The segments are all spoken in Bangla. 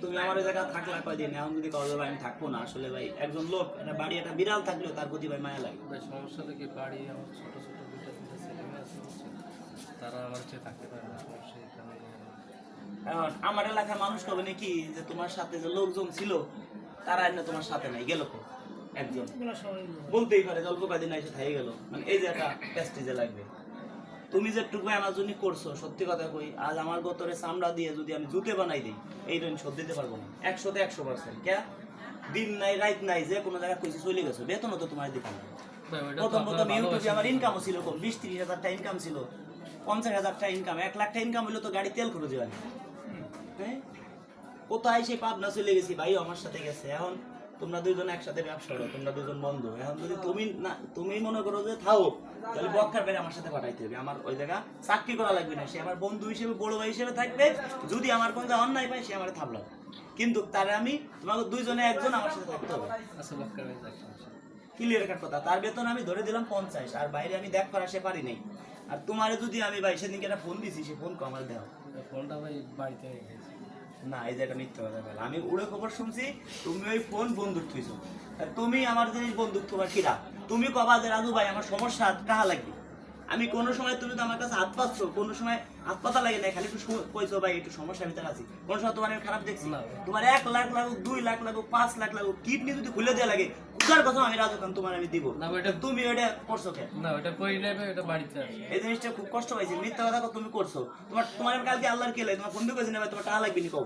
তুমি আমার ওই জায়গায় থাকলা কয়দিন? এখন যদি কাউ ভাই আমি থাকব না আসলে ভাই একজন লোক একটা বাড়ি একটা বিড়াল থাকলেও তার প্রতি ভাই মায়া লাগে। ভাই সমস্যাটা কি? বাড়ি আমার ছোট ছোট দুইটা তিনটা ছেলে মেয়ে আছে তারা আমার চেয়ে থাকতে পারে না সমস্যা এখন আমার এলাকার মানুষ কবে নাকি যে তোমার সাথে যে লোকজন ছিল তারা আর তোমার সাথে নাই গেল কো? একজন। বলতেই পারে অল্প কদিন এসে থেকে গেল। মানে এই যে একটা প্যাস্টিজে লাগবে। তুমি যে টুকু আমার জন্য করছ সত্যি কথা কই আজ আমার গোতরে চামড়া দিয়ে যদি আমি জুতে বানাই দিই এই ঋণ শোধ দিতে পারব না। একশোতে একশো পার্সেন্ট কে দিন নাই রাত নাই যে কোনো জায়গায় কইছি চলে গেছো বেতনও তো তোমার দিতে প্রথম প্রথম ইউটিউবে আমার ইনকামও ছিল কম বিশ তিরিশ হাজার টাকা ইনকাম ছিল পঞ্চাশ হাজার টাকা ইনকাম এক লাখ টাকা ইনকাম হলে তো গাড়ি তেল খরচ হয় হ্যাঁ? কোথায় সেই পাবনা চলে গেছি ভাই আমার সাথে গেছে এখন তোমরা দুইজন একসাথে ব্যবসা করো তোমরা দুজন বন্ধু। এখন যদি তুমি না তুমি মনে করো যে থাও তাহলে বক্কার বেড়ে আমার সাথে পাঠাইতে হবে। আমার ওই জায়গা চাকরি করা লাগবে না সে আমার বন্ধু হিসেবে বড় ভাই হিসেবে থাকবে। যদি আমার কোনো অন্যায় পায় সে আমার থামলো কিন্তু তারে আমি তোমাকে দুইজনে একজন আমার সাথে থাকতে হবে। আচ্ছা ক্লিয়ার কাট কথা। তার বেতন আমি ধরে দিলাম পঞ্চাশ আর বাইরে আমি দেখ করা সে পারি নাই। আর তোমারে যদি আমি ভাই সেদিনকে একটা ফোন দিছি সে ফোন কমাল দেও। এই ফোনটা ভাই বাড়িতে না, এই যে একটা মিথ্যা কথা বলে। আমি উড়ে খবর শুনছি, তুমি ওই ফোন বন্দুক থুইছো। তুমি আমার জিনিস বন্ধুত্ব বা কিরা তুমি কবা যে, রাজু ভাই, আমার সমস্যা কাহা লাগবে। আমি কোনো সময় তুমি তো আমার কাছে হাত পাচ্ছ কোনো সময় হাত পাতা লাগে না খালি একটু কইছো ভাই একটু সমস্যার ভিতরে আছি। কোনো সময় তোমার খারাপ দেখছি। তোমার এক লাখ লাগুক দুই লাখ লাগুক পাঁচ লাখ লাগুক কিডনি যদি খুলে দেওয়া লাগে কুকার কথা আমি রাজু খান তোমার আমি দিব। না, ওইটা- তুমি ওইটা করছ কেন? না ওটা নাই ভাই ওটা বাড়িতে আছে। এই জিনিসটা খুব কষ্ট পাইছি মিথ্যা কথা তুমি করছ। তোমার তোমার কালকে আল্লাহর কেলে তোমার দিয়ে কইছি না ভাই তোমার টাকা লাগবে নি কও।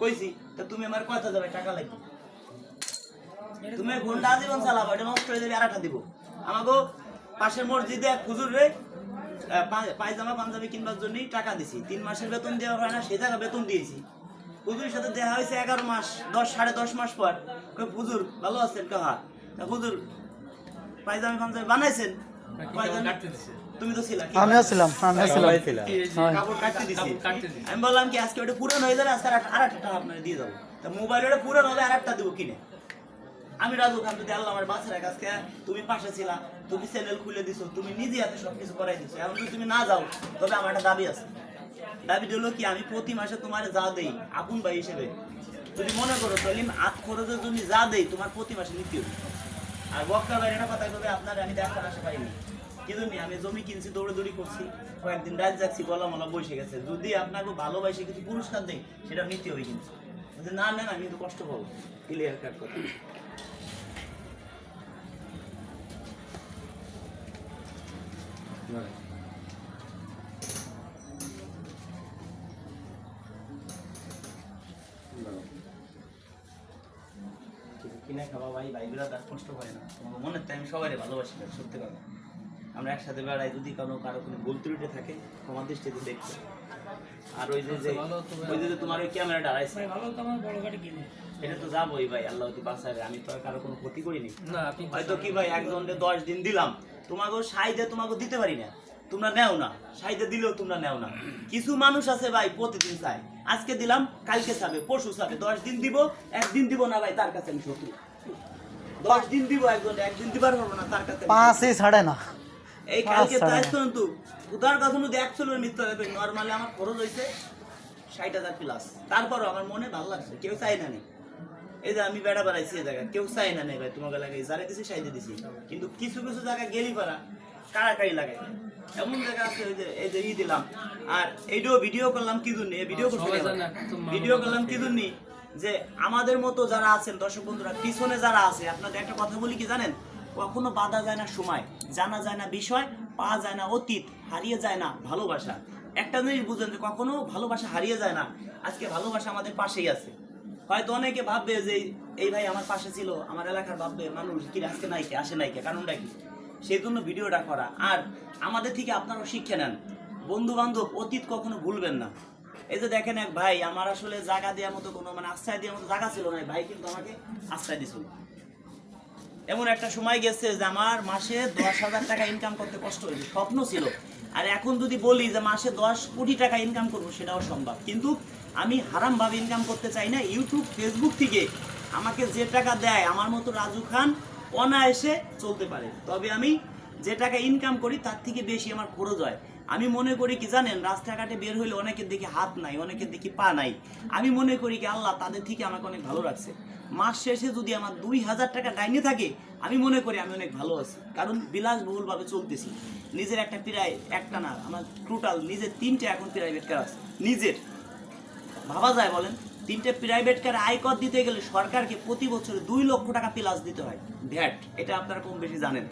কইছি তা তুমি আমার কথা যাবে টাকা লাগবে। তুমি ফোনটা আজীবন চালাবো এটা নষ্ট হয়ে যাবে আর একটা দিব। আমাকে পাশের মসজিদে এক হুজুর রে পায়জামা পাঞ্জাবি কিনবার জন্যই টাকা দিছি। তিন মাসের বেতন দেওয়া হয় না সেই টাকা বেতন দিয়েছি। হুজুরের সাথে দেখা হয়েছে এগারো মাস দশ সাড়ে দশ মাস পর। কই, হুজুর ভালো আছেন? কাহা তা হুজুর পায়জামি পাঞ্জাবি বানাইছেন? তুমি তো ছিলা আমিও ছিলাম আমিও ছিলাম। হয়। কাপড় কাটতে দিছি। আমি বললাম কি আজকে ওটা পুরান হয়ে যাবে আজকে আর একটা টাকা আপনার দিয়ে দেবো তা মোবাইল ওটা পুরান হলে আর একটা দেবো কিনে। আমি রাজু খান যদি আল্লাহ আমার বাচ্চার কাছে তুমি পাশে ছিলা, তুমি চ্যানেল খুলে দিছো, তুমি নিজে হাতে সবকিছু করাই দিছো। এখন যদি তুমি না যাও, তবে আমার একটা দাবি আছে। দাবিটা হলো কি, আমি প্রতি মাসে তোমার যা দেই, আপন ভাই হিসেবে। যদি মনে করো তাহলে আত খরচের জন্য যা দেই, তোমার প্রতি মাসে নিতে হবে। আর বক্কা ভাই একটা কথা কবে আপনার আমি দেখার আশা পাইনি। কিন্তু আমি জমি কিনছি দৌড়ে দৌড়ি করছি, কয়েকদিন রাত যাচ্ছি গলা মলা বসে গেছে। যদি আপনাকে ভালোবাসে কিছু পুরস্কার দেয় সেটা নিতে হবে কিন্তু। না নেন, আমি কিন্তু কষ্ট পাবো। ক্লিয়ার কাট কথা। কিনে খাওয়া ভাই ভাই বিরাদার কষ্ট করে না। মনের তাই আমি সবাই ভালোবাসি ভাই, সত্যি কথা। আমরা একসাথে বেড়াই যদি কোনো কারও কোনো ভুল ত্রুটি থাকে তোমার দৃষ্টিতে দেখতে। আর ওই যে। ওই যে তোমার ওই ভালো বড় গাড়ি কিনে। এটা তো যাবোই ভাই আল্লাহ বাঁচাবে আমি তো আর কারও কোনো ক্ষতি করিনি। হয়তো কি ভাই একজনকে দশ দিন দিলাম। তোমাকে সাইডে তোমাকে দিতে পারি না। তোমরা নেও না। সাইডে দিলেও তোমরা নেও না। কিছু মানুষ আছে ভাই প্রতিদিন চায়। আজকে দিলাম কালকে চাবে পরশু চাবে। দশ দিন দিব একদিন দিব না ভাই তার কাছে আমি শত্রু। দশ দিন দিব একজন একদিন দিবার পারব না তার কাছে পাঁচই ছাড়ে না। এই কালকে পাঁচ তাই। শুনুন উদার মধ্যে দেবে নর্মালি আমার খরচ হয়েছে ষাট হাজার প্লাস তারপরও আমার মনে ভালো লাগছে। কেউ চাই না নেই এই যে আমি বেড়া বেড়াইছি এই জায়গায় কেউ চাই না নেই ভাই তোমাকে লাগে যারা দিছি সাইডে দিছি। কিন্তু কিছু কিছু জায়গায় গেলি পারা কাড়াকাড়ি লাগাই। এমন জায়গা আছে ওই যে এই যে ই দিলাম। আর এইটাও ভিডিও করলাম কি জন্য ভিডিও করছি ভিডিও করলাম কি? জন্য যে আমাদের মতো যারা আছেন দর্শক বন্ধুরা পিছনে যারা আছে আপনাদের একটা কথা বলি কি জানেন? কখনো বাধা যায় না সময় জানা যায় না বিষয় পাওয়া যায় না অতীত হারিয়ে যায় না ভালোবাসা। একটা জিনিস বুঝেন যে কখনো ভালোবাসা হারিয়ে যায় না আজকে ভালোবাসা আমাদের পাশেই আছে। হয়তো অনেকে ভাববে যে এই ভাই আমার পাশে ছিল, আমার এলাকার ভাববে, মানুষ, কি আজকে নাইকে, আসে নাইকে, কারণটা কি? সেই জন্য ভিডিওটা করা। আর আমাদের থেকে আপনারাও শিক্ষা নেন। বন্ধু বান্ধব অতীত কখনো ভুলবেন না। এই যে দেখেন এক ভাই, আমার আসলে জায়গা দেওয়ার মতো কোনো মানে আশ্রয় দেওয়ার মতো জায়গা ছিল না। ভাই কিন্তু আমাকে আশ্রয় দিছিল। এমন একটা সময় গেছে যে আমার মাসে দশ হাজার টাকা ইনকাম করতে কষ্ট হয়েছে, স্বপ্ন ছিল। আর এখন যদি বলি যে মাসে দশ কোটি টাকা ইনকাম করব, সেটাও সম্ভব। কিন্তু আমি হারামভাবে ইনকাম করতে চাই না ইউটিউব ফেসবুক থেকে আমাকে যে টাকা দেয়, আমার মতো রাজু খান অনায়াসে চলতে পারে। তবে আমি যে টাকা ইনকাম করি, তার থেকে বেশি আমার খরচ হয়। আমি মনে করি কি জানেন, রাস্তাঘাটে বের হইলে অনেকের দেখি হাত নাই, অনেকের দেখি পা নাই। আমি মনে করি কি, আল্লাহ তাদের থেকে আমাকে অনেক ভালো রাখছে। মাস শেষে যদি আমার দুই হাজার টাকা ডাইনে থাকে, আমি মনে করি আমি অনেক ভালো আছি। কারণ বিলাসবহুল ভাবে চলতেছি। নিজের একটা প্রায় একটা না আমার টোটাল নিজের তিনটে এখন প্রাইভেট কার আছে। নিজের। ভাবা যায় বলেন, তিনটে প্রাইভেট কার আয়কর দিতে গেলে সরকারকে প্রতি বছর দুই লক্ষ টাকা প্লাস দিতে হয়। ভ্যাট এটা আপনারা কম বেশি জানেন।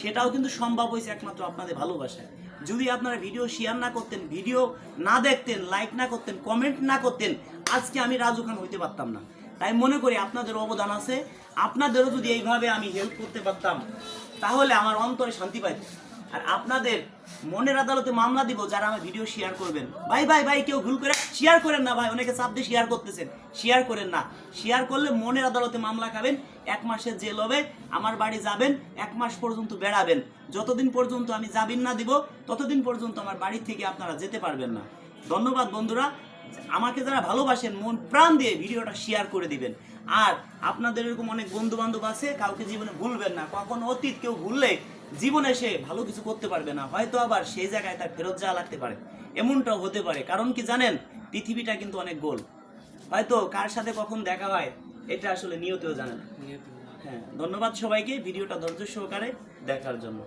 সেটাও কিন্তু সম্ভব হয়েছে একমাত্র আপনাদের ভালোবাসায়। যদি আপনারা ভিডিও শেয়ার না করতেন ভিডিও না দেখতেন লাইক না করতেন কমেন্ট না করতেন, আজকে আমি রাজু খান হইতে পারতাম না। তাই মনে করি আপনাদের অবদান আছে। আপনাদেরও যদি এইভাবে আমি হেল্প করতে পারতাম, তাহলে আমার অন্তরে শান্তি পাইত। আর আপনাদের মনের আদালতে মামলা দিব যারা আমার ভিডিও শেয়ার করবেন। ভাই ভাই ভাই, কেউ ভুল করে শেয়ার করেন না ভাই, অনেকে চাপ দিয়ে শেয়ার করতেছেন। শেয়ার করেন না। শেয়ার করলে মনের আদালতে মামলা খাবেন, এক মাসের জেল হবে, আমার বাড়ি যাবেন, এক মাস পর্যন্ত বেড়াবেন। যতদিন পর্যন্ত আমি জামিন না দিব, ততদিন পর্যন্ত আমার বাড়ি থেকে আপনারা যেতে পারবেন না। ধন্যবাদ বন্ধুরা, আমাকে যারা ভালোবাসেন, মন প্রাণ দিয়ে ভিডিওটা শেয়ার করে দিবেন। আর আপনাদের এরকম অনেক বন্ধু বান্ধব আছে, কাউকে জীবনে ভুলবেন না। কখনো অতীত কেউ ভুললে জীবনে সে ভালো কিছু করতে পারবে না হয়তো আবার সেই জায়গায় তার ফেরত যাওয়া লাগতে পারে। এমনটাও হতে পারে। কারণ কি জানেন পৃথিবীটা কিন্তু অনেক গোল। হয়তো কার সাথে কখন দেখা হয় এটা আসলে নিয়তেও জানেন না। হ্যাঁ ধন্যবাদ সবাইকে ভিডিওটা ধৈর্য সহকারে দেখার জন্য।